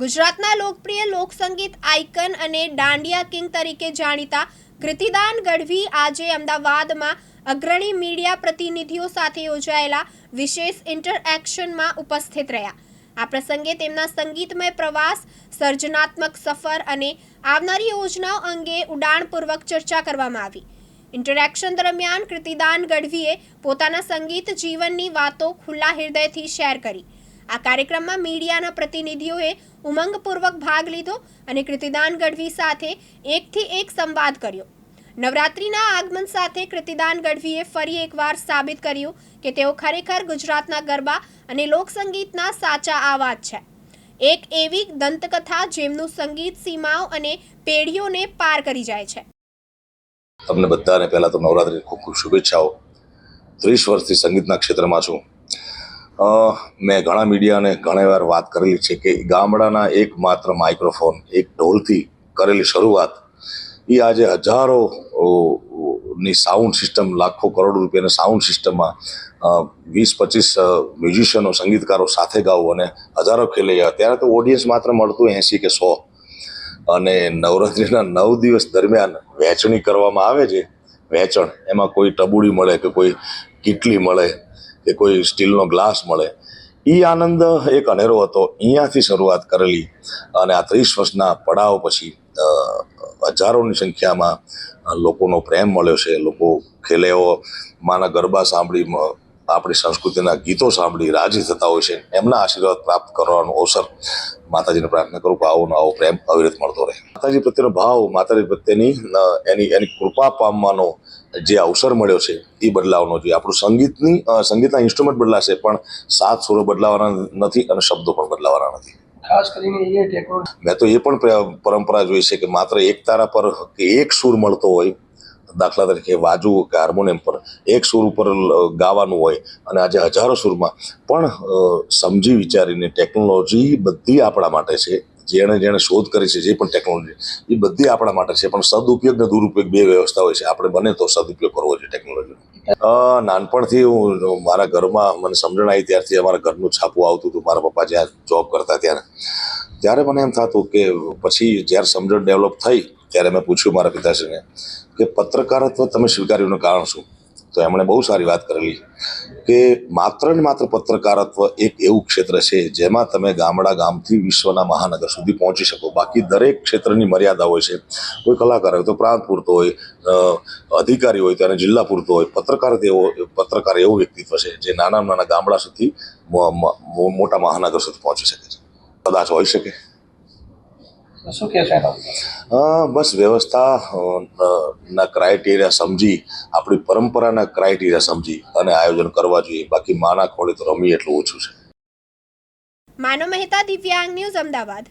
ગુજરાતના લોકપ્રિય લોકસંગીત આઇકન અને દાંડિયા કિંગ તરીકે જાણીતા કૃતિદાન ગઢવી આજે અમદાવાદમાં અગ્રણી મીડિયા પ્રતિનિધિઓ સાથે યોજાયેલા વિશેષ ઇન્ટરએક્શનમાં ઉપસ્થિત રહ્યા. આ પ્રસંગે તેમના સંગીતમય પ્રવાસ, સર્જનાત્મક સફર અને આવનારી યોજનાઓ અંગે ઉડાણપૂર્વક ચર્ચા કરવામાં આવી. ઇન્ટરેક્શન દરમિયાન કૃતિદાન ગઢવીએ પોતાના સંગીત જીવનની વાતો ખુલ્લા હૃદયથી શેર કરી. આ કાર્યક્રમમાં મીડિયાના પ્રતિનિધિઓએ ઉમંગપૂર્વક ભાગ લીધો અને કૃતિદાન ગઢવી સાથે એકથી એક સંવાદ કર્યો. નવરાત્રિના આગમન સાથે કૃતિદાન ગઢવીએ ફરી એકવાર સાબિત કર્યું કે તેઓ ખરેખર ગુજરાતના ગરબા અને લોકસંગીતના સાચા આવાજ છે. એક એવી દંતકથા જેમનું સંગીત સીમાઓ અને પેઢીઓને પાર કરી જાય છે. તમને બધાને પહેલાં તો નવરાત્રિની ખૂબ ખૂબ શુભેચ્છાઓ. ત્રીસ વર્ષથી સંગીતના ક્ષેત્રમાં છું. મેં ઘણા મીડિયાને ઘણી વાર વાત કરેલી છે કે ગામડાના એકમાત્ર માઇક્રોફોન, એક ઢોલથી કરેલી શરૂઆત એ આજે હજારો ની સાઉન્ડ સિસ્ટમ, લાખો કરોડ રૂપિયાની સાઉન્ડ સિસ્ટમમાં વીસ પચીસ મ્યુઝિશિયનો, સંગીતકારો સાથે ગાવું અને હજારો ખેલૈયા ત્યારે તો ઓડિયન્સ માત્ર મળતું એંસી કે સો. અને નવરાત્રિના નવ દિવસ દરમિયાન વહેંચણી કરવામાં આવે છે. વહેંચણ. એમાં કોઈ ટબુડી મળે કે કોઈ કીટલી મળે. કે કોઈ સ્ટીલનો ગ્લાસ મળે. એ આનંદ એક અનેરો હતો. અહીંયાથી શરૂઆત કરેલી અને આ ત્રીસ વર્ષના પડાવ પછી હજારોની સંખ્યામાં લોકોનો પ્રેમ મળ્યો છે. લોકો ખેલેઓ, માના ગરબા સાંભળી આપણી સંસ્કૃતિના ગીતો સાંભળી રાજી થતા હોય છે એમના આશીર્વાદ પ્રાપ્ત કરવાનો અવસર માતાજીને પ્રાર્થના કરું કે આવો આવો પ્રેમ અવિરત મળતો રહે. માતાજી પ્રત્યેનો ભાવ માતાજી પ્રત્યેની એની એની કૃપા પામવાનો જે અવસર મળ્યો છે એ બદલાવનો જોઈએ. આપણું સંગીતની સંગીતના ઇન્સ્ટ્રુમેન્ટ બદલાશે પણ સાત સુરો બદલાવાના નથી અને શબ્દો પણ બદલાવાના નથી. ખાસ કરીને મેં તો એ પણ પરંપરા જોઈ છે કે માત્ર એક તારા પર એક સૂર મળતો હોય દાખલા તરીકે વાજુ કે હાર્મોનિયમ પર એક સુર ઉપર ગાવાનું હોય અને આજે હજારો સૂરમાં પણ સમજી વિચારીને ટેકનોલોજી બધી આપણા માટે છે, જેણે જેણે શોધ કરી છે, જે પણ ટેકનોલોજી, એ બધી આપણા માટે છે, પણ સદુપયોગ ને દુરુપયોગ બે વ્યવસ્થા હોય છે, આપણે બને તો સદુપયોગ કરવો જોઈએ ટેકનોલોજીનો. નાનપણથી હું મારા ઘરમાં મને સમજણ આવી ત્યારથી અમારા ઘરનું છાપું આવતું હતું, મારા પપ્પા જ્યાં જોબ કરતા ત્યારે. ત્યારે મને એમ થતું કે પછી જ્યારે સમજણ ડેવલપ થઈ ત્યારે મેં પૂછ્યું મારા પિતાશ્રીને કે પત્રકારત્વ તમે સ્વીકાર્યુંનું કારણ શું? તો એમણે બહુ સારી વાત કરેલી કે માત્ર ને માત્ર પત્રકારત્વ એક એવું ક્ષેત્ર છે જેમાં તમે ગામડા ગામથી વિશ્વના મહાનગર સુધી પહોંચી શકો. બાકી દરેક ક્ષેત્રની મર્યાદા હોય છે. કોઈ કલાકાર હોય તો પ્રાંત પૂરતો હોય અધિકારી હોય તો એને જિલ્લા પૂરતો હોય. પત્રકાર એવો, પત્રકાર એવું વ્યક્તિત્વ છે જે નાના નાના ગામડા સુધી મોટા મહાનગર સુધી પહોંચી શકે છે. કદાચ હોઈ શકે. શું કહેશો એના બસ વ્યવસ્થા ના ક્રાઇટેરિયા સમજી આપણી પરંપરાના ક્રાઇટેરિયા સમજી અને આયોજન કરવા જોઈએ. બાકી માના ખોળે તો રમી એટલું ઓછું છે. માનવ મહેતા દિવ્યાંગ ન્યૂઝ અમદાવાદ.